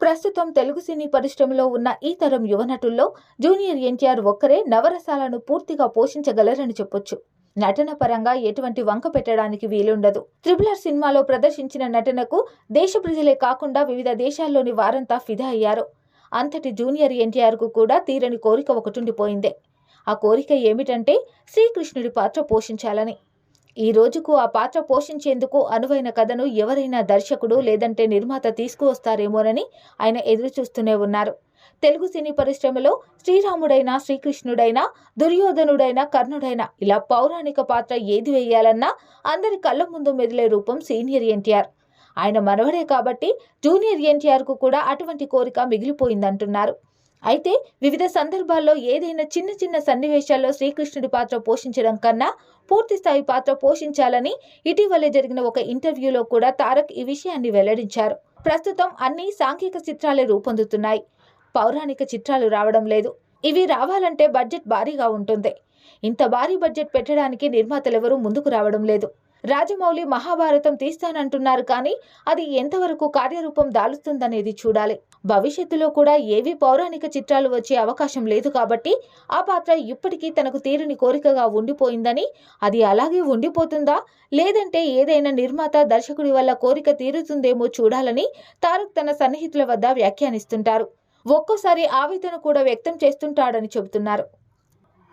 ప్రస్తుతం తెలుగు సినీ పరిశ్రమలో ఉన్న ఈ తరం యువ నటుల్లో జూనియర్ ఎన్టీఆర్ ఒక్కరే నవరసాలను పూర్తిగా పోషించగలరని చెప్పొచ్చు. నటన పరంగా ఎటువంటి వంక పెట్టడానికి వీలుండదు. త్రిబులర్ సినిమాలో ప్రదర్శించిన నటనకు దేశ ప్రజలే కాకుండా వివిధ దేశాల్లోని వారంతా ఫిదా అయ్యారు. అంతటి జూనియర్ ఎన్టీఆర్కు కూడా తీరని కోరిక ఒకటుండిపోయిందే. ఆ కోరిక ఏమిటంటే శ్రీకృష్ణుడి పాత్ర పోషించాలని. ఈ రోజుకు ఆ పాత్ర పోషించేందుకు అనువైన కథను ఎవరైనా దర్శకుడు లేదంటే నిర్మాత తీసుకువస్తారేమోనని ఆయన ఎదురు చూస్తూనే ఉన్నారు. తెలుగు సినీ పరిశ్రమలో శ్రీరాముడైనా శ్రీకృష్ణుడైనా దుర్యోధనుడైనా కర్ణుడైనా ఇలా పౌరాణిక పాత్ర ఏది వేయాలన్నా అందరి కళ్ళ ముందు మెదిలే రూపం సీనియర్ ఎన్టీఆర్. ఆయన మనవడే కాబట్టి జూనియర్ ఎన్టీఆర్కు కూడా అటువంటి కోరిక మిగిలిపోయిందంటున్నారు. అయితే వివిధ సందర్భాల్లో ఏదైనా చిన్న చిన్న సన్నివేశాల్లో శ్రీకృష్ణుడి పాత్ర పోషించడం కన్నా పూర్తి స్థాయి పాత్ర పోషించాలని ఇటీవలే జరిగిన ఒక ఇంటర్వ్యూలో కూడా తారక్ ఈ విషయాన్ని వెల్లడించారు. ప్రస్తుతం అన్ని సాంఘిక చిత్రాలే రూపొందుతున్నాయి. పౌరాణిక చిత్రాలు రావడం లేదు. ఇవి రావాలంటే బడ్జెట్ భారీగా ఉంటుంది. ఇంత భారీ బడ్జెట్ పెట్టడానికి నిర్మాతలెవరూ ముందుకు రావడం లేదు. రాజమౌళి మహాభారతం తీస్తానంటున్నారు కానీ అది ఎంతవరకు కార్యరూపం దాలుస్తుందనేది చూడాలి. భవిష్యత్తులో కూడా ఏవి పౌరాణిక చిత్రాలు వచ్చే అవకాశం లేదు కాబట్టి ఆ పాత్ర ఇప్పటికీ తనకు తీరని కోరికగా ఉండిపోయిందని అది అలాగే ఉండిపోతుందా? లేదంటే ఏదైనా నిర్మాత దర్శకుడి వల్ల కోరిక తీరుతుందేమో చూడాలని తారక్ తన సన్నిహితుల వద్ద వ్యాఖ్యానిస్తుంటారు. ఒక్కోసారి ఆవేదన కూడా వ్యక్తం చేస్తుంటాడని చెబుతున్నారు.